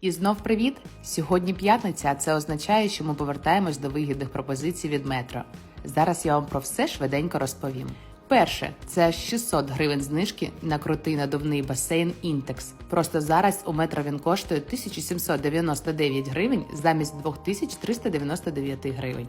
І знов привіт! Сьогодні п'ятниця, а це означає, що ми повертаємось до вигідних пропозицій від метро. Зараз я вам про все швиденько розповім. Перше, це аж 600 гривень знижки на крутий надувний басейн Інтекс. Просто зараз у метро він коштує 1799 гривень замість 2399 гривень.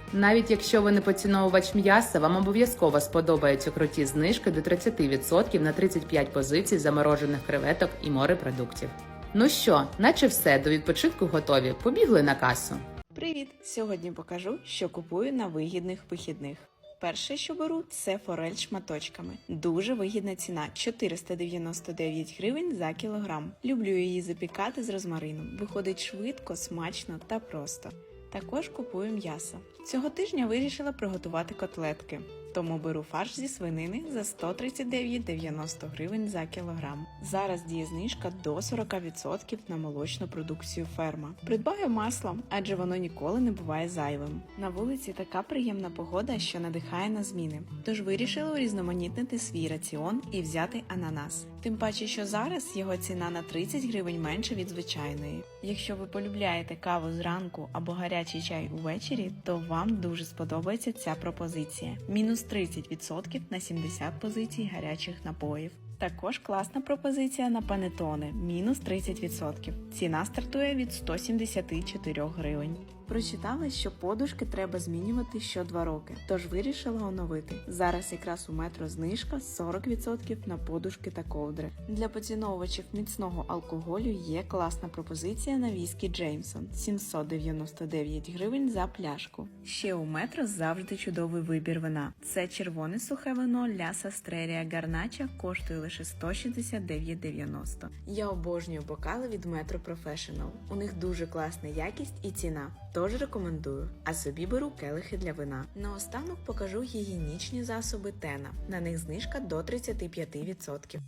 Навіть якщо ви не поціновувач м'яса, вам обов'язково сподобаються круті знижки до 30% на 35 позицій заморожених креветок і морепродуктів. Ну що, наче все, до відпочинку готові. Побігли на касу. Привіт! Сьогодні покажу, що купую на вигідних вихідних. Перше, що беру, це форель шматочками. Дуже вигідна ціна 499 гривень за кілограм. Люблю її запікати з розмарином. Виходить швидко, смачно та просто. Також купую м'ясо. Цього тижня вирішила приготувати котлетки. Тому беру фарш зі свинини за 139,90 гривень за кілограм. Зараз діє знижка до 40% на молочну продукцію ферма. Придбаю масло, адже воно ніколи не буває зайвим. На вулиці така приємна погода, що надихає на зміни. Тож вирішила урізноманітнити свій раціон і взяти ананас. Тим паче, що зараз його ціна на 30 гривень менше від звичайної. Якщо ви полюбляєте каву зранку або гарячий чай увечері, то вам дуже сподобається ця пропозиція. Мінус 30% на 70 позицій гарячих напоїв. Також класна пропозиція на панетони мінус 30%. Ціна стартує від 174 гривень. Прочитала, що подушки треба змінювати що 2 роки, тож вирішила оновити. Зараз якраз у метро знижка 40% на подушки та ковдри. Для поціновувачів міцного алкоголю є класна пропозиція на віскі Джеймсон 799 гривень за пляшку. Ще у метро завжди чудовий вибір вина. Це червоне сухе вино Ляса Стрерія Гарнача коштує лише 169,90. Я обожнюю бокали від Metro Professional. У них дуже класна якість і ціна. Тож рекомендую, а собі беру келихи для вина. Наостанок покажу гігієнічні засоби Тена. На них знижка до 35%.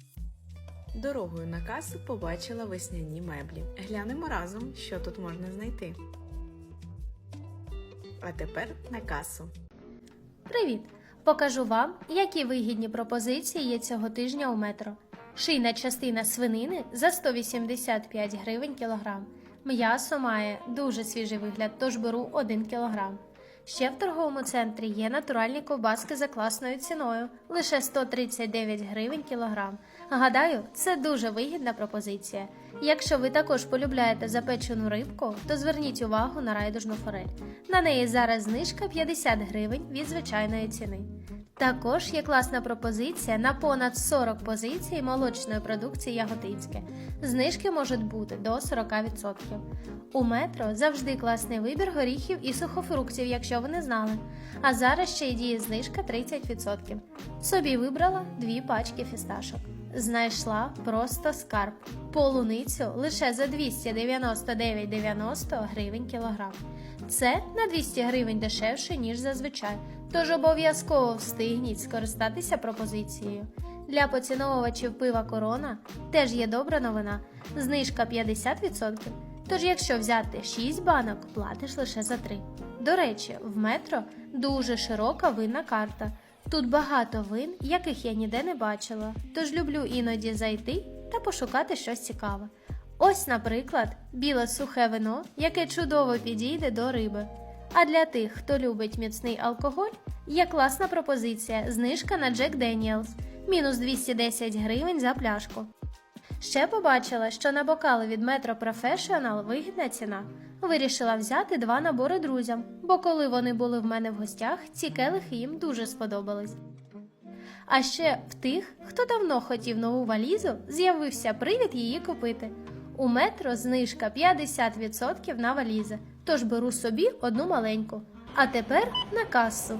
Дорогою на касу побачила весняні меблі. Глянемо разом, що тут можна знайти. А тепер на касу. Привіт! Покажу вам, які вигідні пропозиції є цього тижня у метро. Шийна частина свинини за 185 гривень кілограм. М'ясо має дуже свіжий вигляд, тож беру 1 кілограм. Ще в торговому центрі є натуральні ковбаски за класною ціною лише 139 гривень кілограм. Гадаю, це дуже вигідна пропозиція. Якщо ви також полюбляєте запечену рибку, то зверніть увагу на райдужну форель. На неї зараз знижка 50 гривень від звичайної ціни. Також є класна пропозиція на понад 40 позицій молочної продукції Яготинське. Знижки можуть бути до 40%. У метро завжди класний вибір горіхів і сухофруктів, якщо ви не знали. А зараз ще й діє знижка 30%. Собі вибрала дві пачки фісташок. Знайшла просто скарб. Полуницю лише за 299,90 гривень кілограм. Це на 200 гривень дешевше, ніж зазвичай. Тож обов'язково встигніть скористатися пропозицією. Для поціновувачів пива корона теж є добра новина. Знижка 50%. Тож, якщо взяти 6 банок, платиш лише за 3. До речі, в метро дуже широка винна карта. Тут багато вин, яких я ніде не бачила, тож люблю іноді зайти та пошукати щось цікаве. Ось, наприклад, біле сухе вино, яке чудово підійде до риби. А для тих, хто любить міцний алкоголь, є класна пропозиція знижка на Jack Daniels – мінус 210 гривень за пляшку. Ще побачила, що на бокали від Metro Professional вигідна ціна. Вирішила взяти два набори друзям, бо коли вони були в мене в гостях, ці келихи їм дуже сподобались. А ще в тих, хто давно хотів нову валізу, з'явився привід її купити. У метро знижка 50% на валізи, тож беру собі одну маленьку. А тепер на касу.